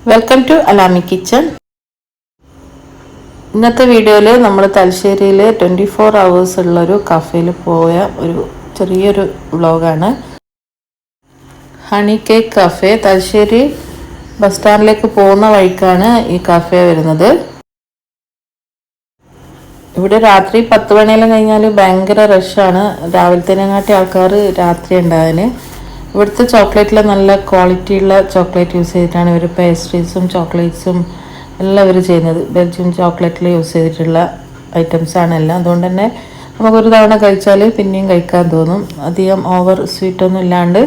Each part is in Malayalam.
വെൽക്കം ടു അലാമി കിച്ചൺ ഇന്നത്തെ വീഡിയോയിൽ നമ്മൾ തലശ്ശേരിയിൽ ട്വന്റി ഫോർ അവേഴ്സ് ഉള്ളൊരു കഫേയിൽ പോയ ഒരു ചെറിയൊരു വ്ളോഗാണ് honey cake cafe Thalassery bus സ്റ്റാൻഡിലേക്ക് പോകുന്ന വഴിക്കാണ് ഈ കഫേ വരുന്നത്. ഇവിടെ രാത്രി പത്ത് മണിയെല്ലാം കഴിഞ്ഞാൽ ഭയങ്കര റഷാണ് രാവിലത്തേനെങ്ങാട്ടി ആൾക്കാർ രാത്രി ഉണ്ടാകാന് ഇവിടുത്തെ ചോക്ലേറ്റിൽ നല്ല ക്വാളിറ്റി ഉള്ള ചോക്ലേറ്റ് യൂസ് ചെയ്തിട്ടാണ് ഇവർ പേസ്ട്രീസും ചോക്ലേറ്റ്സും എല്ലാം ഇവർ ചെയ്യുന്നത്. ബെൽജിയം ചോക്ലേറ്റിൽ യൂസ് ചെയ്തിട്ടുള്ള ഐറ്റംസ് ആണ് എല്ലാം. അതുകൊണ്ട് തന്നെ നമുക്കൊരു തവണ കഴിച്ചാൽ പിന്നെയും കഴിക്കാൻ തോന്നും. അധികം ഓവർ സ്വീറ്റ് ഒന്നും ഇല്ലാണ്ട്.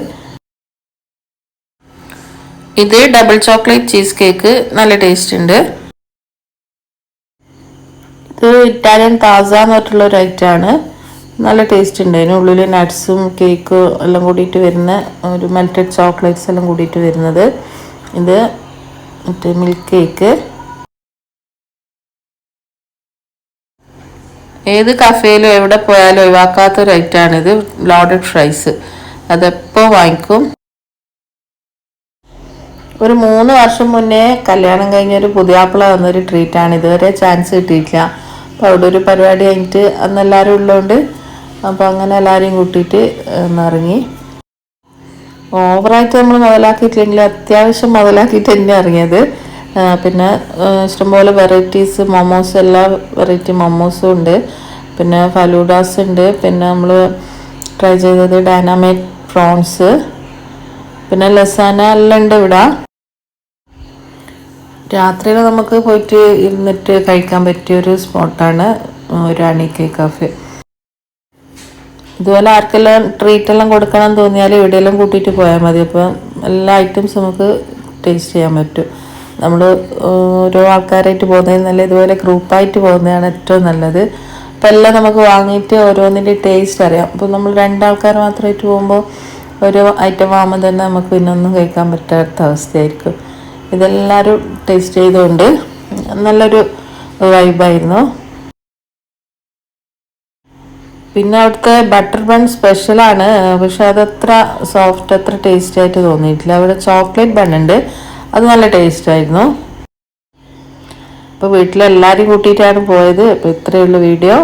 ഇത് ഡബിൾ ചോക്ലേറ്റ് ചീസ് കേക്ക്. നല്ല ടേസ്റ്റ് ഉണ്ട്. ഇത് ഇറ്റാലിയൻ താസ എന്ന് പറഞ്ഞിട്ടുള്ള ഒരു ഐറ്റമാണ് നല്ല ടേസ്റ്റ് ഉണ്ട് അതിന് ഉള്ളിൽ നട്ട്സും കേക്ക് എല്ലാം കൂടിയിട്ട് വരുന്ന ഒരു മെൽറ്റഡ് ചോക്ലേറ്റ്സ് എല്ലാം കൂടിയിട്ട് വരുന്നത്. ഇത് മറ്റേ മിൽക്ക് കേക്ക് ഏത് കഫേയിലും എവിടെ പോയാലും ഒഴിവാക്കാത്ത ഒരു ഐറ്റമാണിത് ലോഡഡ് ഫ്രൈസ് അതെപ്പോൾ വാങ്ങിക്കും? ഒരു മൂന്ന് വർഷം മുന്നേ കല്യാണം കഴിഞ്ഞ ഒരു പുതിയാപ്പിള വന്നൊരു ട്രീറ്റാണ് ഇതുവരെ ചാൻസ് കിട്ടിയിട്ടില്ല. അപ്പോൾ അവിടെ ഒരു പരിപാടി കഴിഞ്ഞിട്ട് അന്ന് എല്ലാവരും ഉള്ളതുകൊണ്ട് അപ്പോൾ അങ്ങനെ എല്ലാവരെയും കൂട്ടിയിട്ട് ഇറങ്ങി ഓവറായിട്ട് നമ്മൾ മുതലാക്കിയിട്ടില്ലെങ്കിൽ അത്യാവശ്യം മുതലാക്കിയിട്ട് തന്നെ ഇറങ്ങിയത്. പിന്നെ ഇഷ്ടംപോലെ വെറൈറ്റീസ് മൊമോസ് എല്ലാ വെറൈറ്റി മൊമോസും ഉണ്ട്. പിന്നെ ഫലൂഡാസ് ഉണ്ട്. പിന്നെ നമ്മൾ ട്രൈ ചെയ്തത് ഡൈനാമൈറ്റ് പ്രോൺസ് പിന്നെ ലസാന എല്ലാം ഉണ്ട് ഇവിടെ. രാത്രിയിൽ നമുക്ക് പോയിട്ട് ഇരുന്നിട്ട് കഴിക്കാൻ പറ്റിയ ഒരു സ്പോട്ടാണ് ഒരു കേക്ക് കഫേ ഇതുപോലെ ആർക്കെല്ലാം ട്രീറ്റ് എല്ലാം കൊടുക്കണം എന്ന് തോന്നിയാൽ എവിടെയെല്ലാം കൂട്ടിയിട്ട് പോയാൽ മതി. അപ്പോൾ എല്ലാ ഐറ്റംസ് നമുക്ക് ടേസ്റ്റ് ചെയ്യാൻ പറ്റും. നമ്മൾ ഓരോ ആൾക്കാരായിട്ട് പോകുന്നതിൽ നല്ല ഇതുപോലെ ഗ്രൂപ്പായിട്ട് പോകുന്നതാണ് ഏറ്റവും നല്ലത്. അപ്പം എല്ലാം നമുക്ക് വാങ്ങിയിട്ട് ഓരോന്നിന്റെ ടേസ്റ്റ് അറിയാം. അപ്പോൾ നമ്മൾ രണ്ടാൾക്കാർ മാത്രമായിട്ട് പോകുമ്പോൾ ഓരോ ഐറ്റം വാങ്ങുമ്പോൾ തന്നെ നമുക്ക് പിന്നെ ഒന്നും കഴിക്കാൻ പറ്റാത്ത അവസ്ഥയായിരിക്കും. ഇതെല്ലാവരും ടേസ്റ്റ് ചെയ്തുകൊണ്ട് നല്ലൊരു വൈബായിരുന്നു പിന്നെ അവിടുത്തെ ബട്ടർ ബൺ സ്പെഷ്യലാണ് പക്ഷെ അതത്ര സോഫ്റ്റ് അത്ര ടേസ്റ്റ് ആയിട്ട് തോന്നിയിട്ടില്ല. അവിടെ ചോക്ലേറ്റ് ബൺ ഉണ്ട്. അത് നല്ല ടേസ്റ്റ് ആയിരുന്നു. അപ്പോൾ വീട്ടിലെല്ലാവരും കൂട്ടിയിട്ടാണ് പോയത്. അപ്പോൾ ഇത്രയുള്ള വീഡിയോ